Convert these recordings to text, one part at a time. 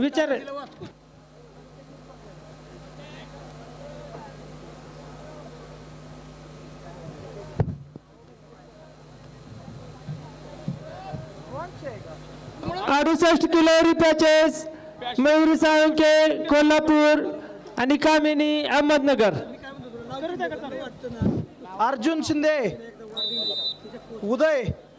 विचार. अडुसष्ट kilo repechage Mayuri Salunkhe Kolhapur आणि कामिनी अहमदनगर. अर्जुन शिंदे. उदय.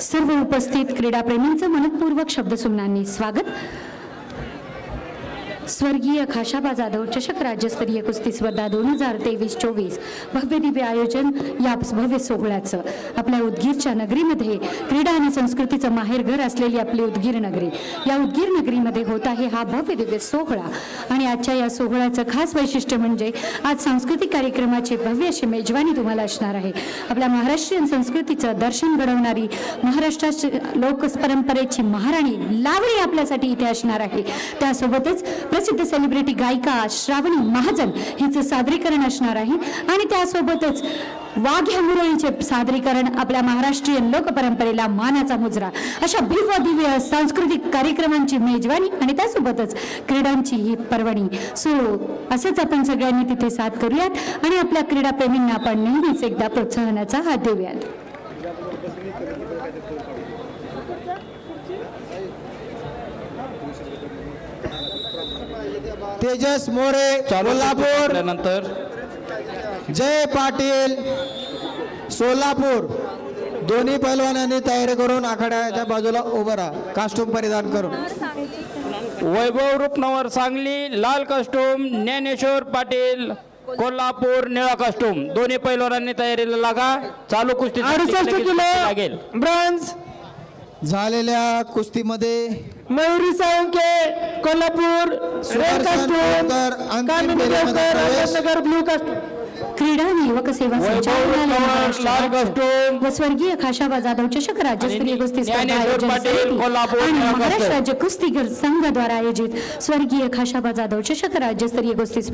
सर्व उपस्थित क्रीडाप्रेमींचं मनपूर्वक शब्दसुमनांनी स्वागत. स्वर्गीय खाशाबा जाधव चषक राज्यस्तरीय कुस्ती स्पर्धा दोन हजार तेवीस चोवीस. भव्य दिव्य आयोजन या भव्य सोहळ्याचं. आपल्या उदगीरच्या नगरीमध्ये क्रीडा आणि संस्कृतीचं माहेरघर असलेली आपली उदगीर नगरी. या उदगीर नगरीमध्ये होत आहे हा भव्य दिव्य सोहळा. आणि आजच्या या सोहळ्याचं खास वैशिष्ट्य म्हणजे आज सांस्कृतिक कार्यक्रमाची भव्य अशी मेजवानी तुम्हाला असणार आहे. आपल्या महाराष्ट्रीयन संस्कृतीचं दर्शन घडवणारी महाराष्ट्राची लोक परंपरेची महाराणी लावणी आपल्यासाठी इथे असणार आहे. त्यासोबतच प्रसिद्ध सेलिब्रिटी गायिका श्रावणी महाजन हिचं सादरीकरण असणार आहे. आणि त्यासोबतच वाघ्या मुरळीचे सादरीकरण आपल्या महाराष्ट्रीयन लोकपरंपरेला मानाचा मुजरा. अशा भव्य दिव्य सांस्कृतिक कार्यक्रमांची मेजवानी आणि त्यासोबतच क्रीडांची ही पर्वणी. सो असंच आपण सगळ्यांनी तिथे साथ करूयात आणि आपल्या क्रीडाप्रेमींना आपण नेहमीच एकदा प्रोत्साहनाचा हात देऊयात. तेजस मोरे कोल्हापूर. नंतर जय पाटील सोलापूर. दोन्ही पैलवानांनी तयारी करून आखाड्याच्या बाजूला उभं राहा. कास्ट्यूम परिधान करून. वैभव रूपनवर सांगली लाल कस्टूम ज्ञानेश्वर पाटील कोल्हापूर निळा कस्टूम. दोन्ही पैलवानांनी तयारीला लागा. चालू कुस्ती अडुसष्ट लागेल किलो ब्रॉन्झ झालेल्या कुस्तीमध्ये मयुरी साळुंके कोल्हापूर रेड कामिनी देवकर ब्लू क्रीडा आणि युवक सेवा संचालनालय महाराष्ट्र कस्टूम व स्वर्गीय खाशाबा जाधव चषक राज्यस्तरीय कुस्ती स्पर्धा ज्ञानेश्वर आयोजन पाटील, समिती कोल्हापूर, आणि महाराष्ट्र. राज्य कुस्तीगीर संघ द्वारा आयोजित स्वर्गीय खाशाबा जाधव चषक राज्यस्तरीय कुस्ती स्पर्धा